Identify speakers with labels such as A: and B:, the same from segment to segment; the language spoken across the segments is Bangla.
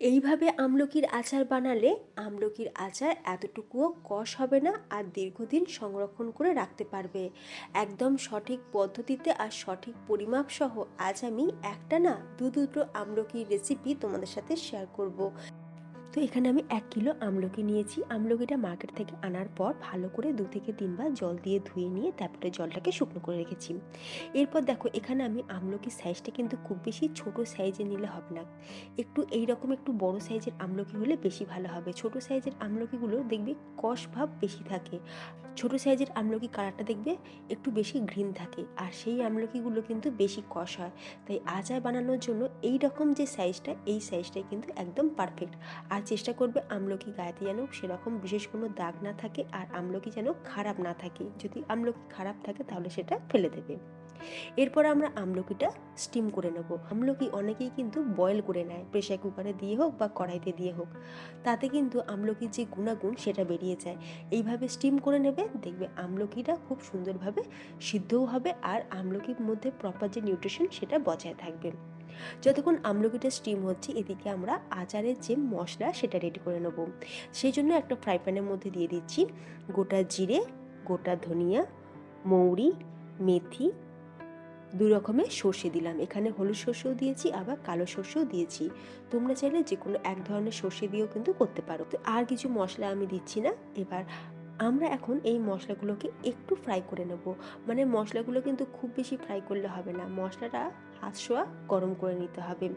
A: এইভাবে আমলকির আচার বানালে আমলকির আচার এতটুকুও কষ হবে না আর দীর্ঘদিন সংরক্ষণ করে রাখতে পারবে। একদম সঠিক পদ্ধতিতে আর সঠিক পরিমাপ সহ আজ আমি একটা না দু দুটো আমলকির রেসিপি তোমাদের সাথে শেয়ার করব। তো এখানে আমি এক কিলো আমলকি নিয়েছি। আমলকিটা মার্কেট থেকে আনার পর ভালো করে দু থেকে তিনবার জল দিয়ে ধুয়ে নিয়ে তারপরে জলটাকে শুকনো করে রেখেছি। এরপর দেখো, এখানে আমি আমলকির সাইজটা কিন্তু খুব বেশি, ছোট সাইজে নিলে হবে না। একটু এই রকম একটু বড় সাইজের আমলকি হলে বেশি ভালো হবে। ছোট সাইজের আমলকিগুলো দেখবে কষ ভাব বেশি থাকে। ছোট সাইজের আমলকি কালারটা দেখবে একটু বেশি গ্রিন থাকে আর সেই আমলকিগুলো কিন্তু বেশি কষ হয়। তাই আচার বানানোর জন্য এই রকম যে সাইজটা এই সাইজটাই কিন্তু একদম পারফেক্ট আর চেষ্টা করবে আমলকি গায়েতে যেন সেরকম বিশেষ কোনো দাগ না থাকে আর আমলকি যেন খারাপ না থাকে। যদি আমলকি খারাপ থাকে তাহলে সেটা ফেলে দেবে। এরপর আমরা আমলকিটা স্টিম করে নেব। আমলকি অনেকেই কিন্তু বয়েল করে নেয় প্রেশার কুকারে দিয়ে হোক বা কড়াইতে দিয়ে হোক। তাতে কিন্তু আমলকির যে গুণাগুণ সেটা বেরিয়ে যায়। এইভাবে স্টিম করে নেবে, দেখবে আমলকিটা খুব সুন্দরভাবে সিদ্ধও হবে আর আমলকির মধ্যে প্রপার যে নিউট্রিশন সেটা বজায় থাকবে। যতক্ষণ আমলকিটা স্টিম হচ্ছে, এদিকে আমরা আচারের যে মশলা, সেটা রেডি করে নেব। সেই জন্য একটা ফ্রাই প্যানের মধ্যে দিয়ে দিচ্ছি গোটা জিরে, গোটা ধনিয়া, মৌরি, মেথি, দু রকমের সর্ষে দিলাম। এখানে হলুদ সর্ষেও দিয়েছি, আবার কালো সর্ষেও দিয়েছি। তোমরা চাইলে যে কোনো এক ধরনের সর্ষে দিয়েও কিন্তু করতে পারো। তো আর কিছু মশলা আমি দিচ্ছি না। এবার আমরা এখন এই মশলাগুলোকে একটু ফ্রাই করে নেব। মানে মশলাগুলো কিন্তু খুব বেশি ফ্রাই করলে হবে না। মশলাটা হাত শোয়া গরম করে নিতে হবে।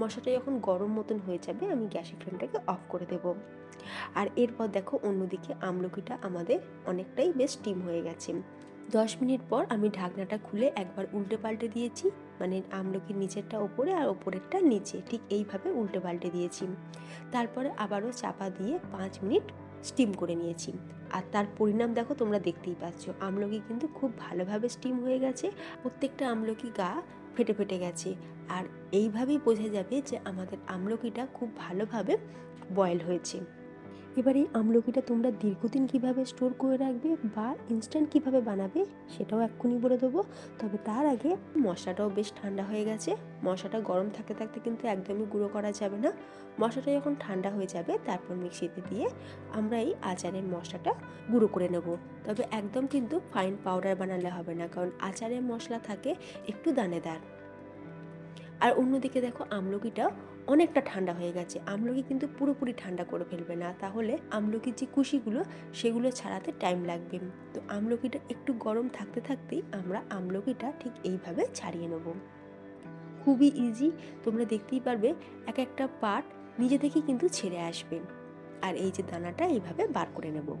A: মশলাটা যখন গরম মতন হয়ে যাবে, আমি গ্যাসের ফ্লেমটাকে অফ করে দেব। আর এরপর দেখো, অন্যদিকে আমলকিটা আমাদের অনেকটাই বেশ স্টিম হয়ে গেছে। দশ মিনিট পর আমি ঢাকনাটা খুলে একবার উল্টে পাল্টে দিয়েছি। মানে আমলকির নিচেরটা ওপরে আর ওপরেরটা নিচে, ঠিক এইভাবে উল্টে পাল্টে দিয়েছি। তারপরে আবারও চাপা দিয়ে পাঁচ মিনিট স্টিম করে নিয়েছি। আর তার পরিণাম দেখো, তোমরা দেখতেই পাচ্ছ। আমলকি কিন্তু খুব ভালোভাবে স্টিম হয়ে গেছে। প্রত্যেকটা আমলকি গা ফেটে ফেটে গেছে। আর এইভাবেই বোঝা যাবে যে আমাদের আমলকিটা খুব ভালোভাবে বয়েল হয়েছে। এবার এই আমলকিটা তোমরা দীর্ঘদিন কীভাবে স্টোর করে রাখবে বা ইনস্ট্যান্ট কীভাবে বানাবে সেটাও এক্ষুনি বলে দেবো। তবে তার আগে মশলাটাও বেশ ঠান্ডা হয়ে গেছে। মশলাটা গরম থাকতে থাকতে কিন্তু একদমই গুঁড়ো করা যাবে না। মশলাটা যখন ঠান্ডা হয়ে যাবে তারপর মিক্সিতে দিয়ে আমরা এই আচারের মশলাটা গুঁড়ো করে নেব। তবে একদম কিন্তু ফাইন পাউডার বানালে হবে না, কারণ আচারের মশলা থাকে একটু দানেদার। আর অন্যদিকে দেখো আমলকিটা অনেকটা ঠান্ডা হয়ে গেছে। আমলকি কিন্তু পুরোপুরি ঠান্ডা করে ফেলবে না। তাহলে আমলকির যে কুশিগুলো, সেগুলো ছাড়াতে টাইম লাগবে। তো আমলকিটা একটু গরম থাকতে থাকতেই আমরা আমলকিটা ঠিক এইভাবে ছাড়িয়ে নেব। খুবই ইজি তোমরা দেখতেই পারবে, এক একটা পার্ট নিজে থেকেই কিন্তু ছেড়ে আসবে। আর এই যে দানাটা, এইভাবে বার করে নেব।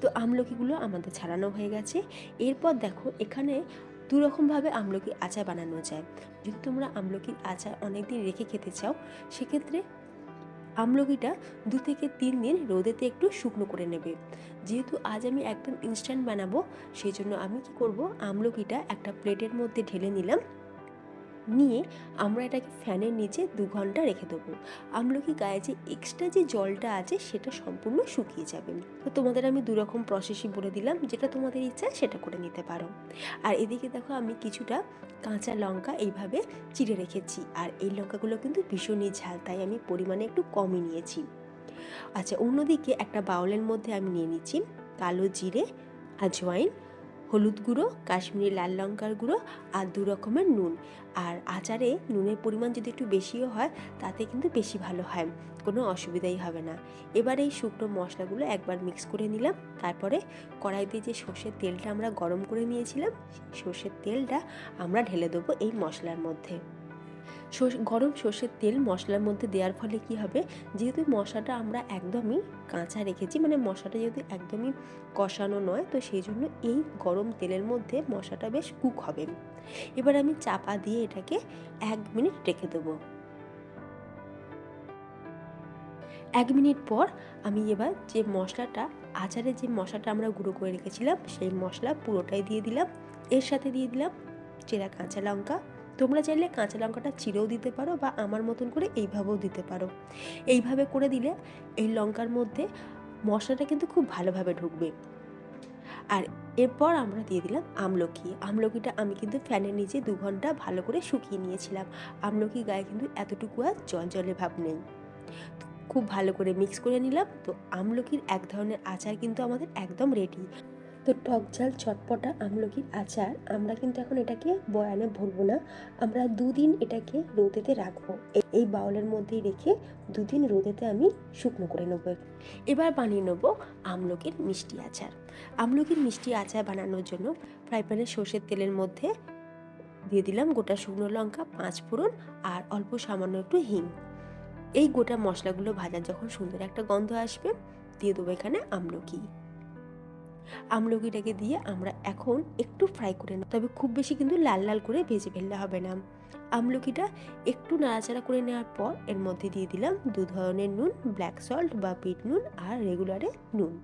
A: তো আমলকিগুলো আমাদের ছাড়ানো হয়ে গেছে। এরপর দেখো, এখানে দু রকমভাবে আমলকি আচার বানানো যায়। যদি তোমরা আমলকির আচার অনেক দিন রেখে খেতে চাও, সেক্ষেত্রে আমলকিটা দু থেকে তিন দিন রোদেতে একটু শুকনো করে নেবে। যেহেতু আজ আমি একদম ইনস্ট্যান্ট বানাবো, সেই জন্য আমি কি করব, আমলকিটা একটা প্লেটের মধ্যে ঢেলে নিলাম। নিয়ে আমরা এটাকে ফ্যানের নিচে দু ঘণ্টা রেখে দেবো। আমলকি গায়ে যে এক্সট্রা যে জলটা আছে সেটা সম্পূর্ণ শুকিয়ে যাবে। তো তোমাদের আমি দু রকম প্রসেসই বলে দিলাম, যেটা তোমাদের ইচ্ছা সেটা করে নিতে পারো। আর এদিকে দেখো আমি কিছুটা কাঁচা লঙ্কা এইভাবে চিড়ে রেখেছি, আর এই লঙ্কাগুলো কিন্তু ভীষণই ঝাল, তাই আমি পরিমাণে একটু কমই নিয়েছি। আচ্ছা অন্যদিকে একটা বাউলের মধ্যে আমি নিয়ে নিচ্ছি কালো জিরে আজওয়াইন হলুদ গুঁড়ো, কাশ্মীরি লাল লঙ্কার গুঁড়ো আর দু রকমের নুন। আর আচারে নুনের পরিমাণ যদি একটু বেশিও হয়, তাতে কিন্তু বেশি ভালো হয়, কোনো অসুবিধাই হবে না। এবার এই শুকনো মশলাগুলো একবার মিক্স করে নিলাম। তারপরে কড়াইতে যে সর্ষের তেলটা আমরা গরম করে নিয়েছিলাম সর্ষের তেলটা আমরা ঢেলে দেবো এই মশলার মধ্যে। গরম সর্ষের তেল মশলার মধ্যে দেওয়ার ফলে কি হবে? যেহেতু মশলাটা আমরা একদমই কাঁচা রেখেছি মানে মশলাটা যেহেতু একদমই কষানো নয়, তো সেই জন্য এই গরম তেলের মধ্যে মশলাটা বেশ কুক হবে। এবার আমি চাপা দিয়ে এটাকে এক মিনিট রেখে দেবো। এক মিনিট পর আমি এবার যে মশলাটা আচারে যে মশলাটা আমরা গুঁড়ো করে রেখেছিলাম, সেই মশলা পুরোটাই দিয়ে দিলাম। এর সাথে দিয়ে দিলাম চেরা কাঁচা লঙ্কা তোমরা চাইলে কাঁচা লঙ্কাটা চিরেও দিতে পারো বা আমার মতন করে এইভাবেও দিতে পারো। এইভাবে করে দিলে এই লঙ্কার মধ্যে মশলাটা কিন্তু খুব ভালোভাবে ঢুকবে। আর এরপর আমরা দিয়ে দিলাম আমলকি। আমলকিটা আমি কিন্তু ফ্যানের নিচে দু ঘণ্টা ভালো করে শুকিয়ে নিয়েছিলাম। আমলকি গায়ে কিন্তু এতটুকু আর জল জলে ভাব নেই। খুব ভালো করে মিক্স করে নিলাম। তো আমলকির এক ধরনের আচার কিন্তু আমাদের একদম রেডি তো টক ঝাল, চটপটা আমলকির আচার, আমরা কিন্তু এখন এটাকে বয়ানে ভরবো না। আমরা দুদিন এটাকে রোদেতে রাখব। এই বাউলের মধ্যেই রেখে দুদিন রোদেতে আমি শুকনো করে নেব। এবার বানিয়ে নেব আমলকির মিষ্টি আচার। আমলকির মিষ্টি আচার বানানোর জন্য ফ্রাই প্যানে সর্ষের তেলের মধ্যে দিয়ে দিলাম গোটা শুকনো লঙ্কা, পাঁচ ফোড়ন আর অল্প সামান্য একটু হিং। এই গোটা মশলাগুলো ভাজার যখন সুন্দর একটা গন্ধ আসবে, দিয়ে দেবো এখানে আমলকি। আমলকিটাকে দিয়ে আমরা এখন একটু ফ্রাই করে নেব। তবে খুব বেশি কিন্তু লাল লাল করে ভেজে ফেললে হবে না। আমলকিটা একটু নাড়াচাড়া করে নেওয়ার পর এর মধ্যে দিয়ে দিলাম দু ধরনের নুন ব্ল্যাক সল্ট বা বিট নুন আর রেগুলারে নুন।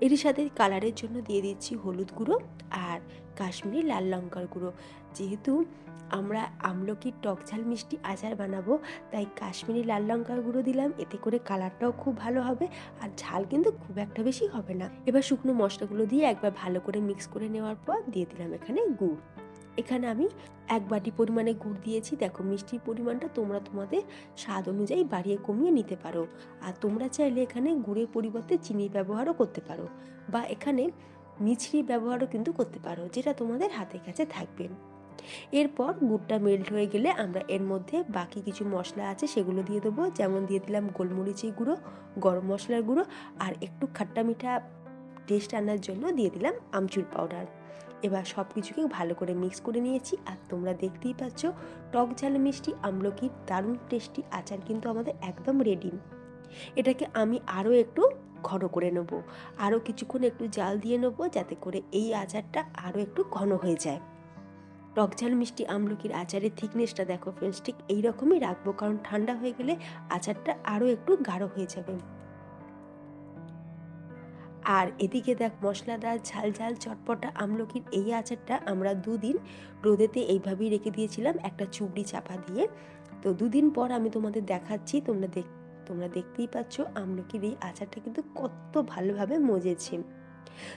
A: এর সাথে কালারের জন্য দিয়ে দিচ্ছি হলুদ গুঁড়ো আর কাশ্মীরি লাল লঙ্কার গুঁড়ো। যেহেতু আমরা আমলকির টক ঝাল মিষ্টি আচার বানাবো, তাই কাশ্মীরি লাল লঙ্কার গুঁড়ো দিলাম, এতে করে কালারটাও খুব ভালো হবে আর ঝাল কিন্তু খুব একটা বেশি হবে না। এবার শুকনো মশলাগুলো দিয়ে একবার ভালো করে মিক্স করে নেওয়ার পর দিয়ে দিলাম এখানে গুড়। এখানে আমি এক বাটি পরিমাণে গুড় দিয়েছি। দেখো মিষ্টির পরিমাণটা তোমরা তোমাদের স্বাদ অনুযায়ী বাড়িয়ে কমিয়ে নিতে পারো। আর তোমরা চাইলে এখানে গুড়ের পরিবর্তে চিনির ব্যবহারও করতে পারো। বা এখানে মিছরি ব্যবহারও কিন্তু করতে পারো, যেটা তোমাদের হাতের কাছে থাকবে। এরপর গুড়টা মেল্ট হয়ে গেলে আমরা এর মধ্যে বাকি কিছু মশলা আছে সেগুলো দিয়ে দেবো। যেমন দিয়ে দিলাম গোলমরিচের গুঁড়ো, গরম মশলার গুঁড়ো আর একটু খাট্টা মিঠা টেস্ট আনার জন্য দিয়ে দিলাম আমচুর পাউডার এবার সব কিছুকে ভালো করে মিক্স করে নিয়েছি আর তোমরা দেখতেই পাচ্ছ টক ঝাল মিষ্টি, আমলকির দারুণ টেস্টি আচার কিন্তু আমাদের একদম রেডি এটাকে আমি আরও একটু ঘন করে নেব। আরও কিছুক্ষণ একটু জাল দিয়ে নেব যাতে করে এই আচারটা আরও একটু ঘন হয়ে যায়। টক ঝাল মিষ্টি আমলকির আচারের থিকনেসটা দেখো ফ্রেন্ডস ঠিক এইরকমই রাখব, কারণ ঠান্ডা হয়ে গেলে আচারটা আরও একটু গাঢ় হয়ে যাবে। আর এদিকে দেখ মশলাদার ঝাল ঝাল, চটপটা, আমলকির এই আচারটা আমরা দুদিন রোদেতে এইভাবেই রেখে দিয়েছিলাম একটা চুবড়ি চাপা দিয়ে। তো দুদিন পর আমি তোমাদের দেখাচ্ছি, তোমরা দেখ, তোমরা দেখতেই পাচ্ছ আমলকির এই আচারটা কিন্তু কত ভালোভাবে মজেছে।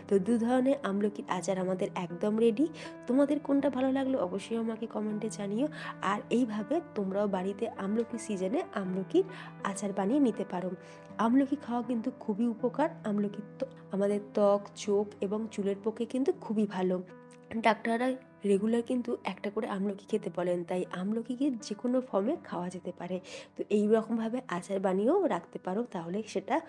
A: তো দু ধরনের আমলকির আচার আমাদের একদম রেডি তোমাদের কোনটা ভালো লাগল অবশ্যই আমাকে কমেন্টে জানিও। আর এইভাবে তোমরাও বাড়িতে আমলকি সিজনে আমলকির আচার বানিয়ে নিতে পারো। আমলকি খাওয়া কিন্তু খুবই উপকার। আমলকি তো আমাদের ত্বক, চোখ এবং চুলের পক্ষে কিন্তু খুবই ভালো। ডাক্তাররা রেগুলার কিন্তু একটা করে আমলকি খেতে বলেন, তাই আমলকিকে যে কোনো ফর্মে খাওয়া যেতে পারে। তো এই রকমভাবে আচার বানিয়েও রাখতে পারো, তাহলে সেটা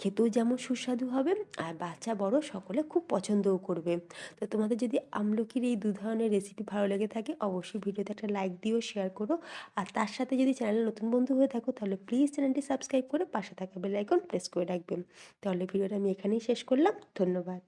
A: খেতেও যেমন সুস্বাদু হবে, আর বাচ্চা বড় সকলে খুব পছন্দও করবে। তো তোমাদের যদি আমলকির এই দু ধরনের রেসিপি ভালো লেগে থাকে, অবশ্যই ভিডিওতে একটা লাইক দিও শেয়ার করো। আর তার সাথে যদি চ্যানেলে নতুন বন্ধু হয়ে থাকো, তাহলে প্লিজ চ্যানেলটি সাবস্ক্রাইব করে পাশে থাকা বেল আইকন প্রেস করে রাখবেন তাহলে ভিডিওটা আমি এখানেই শেষ করলাম। ধন্যবাদ।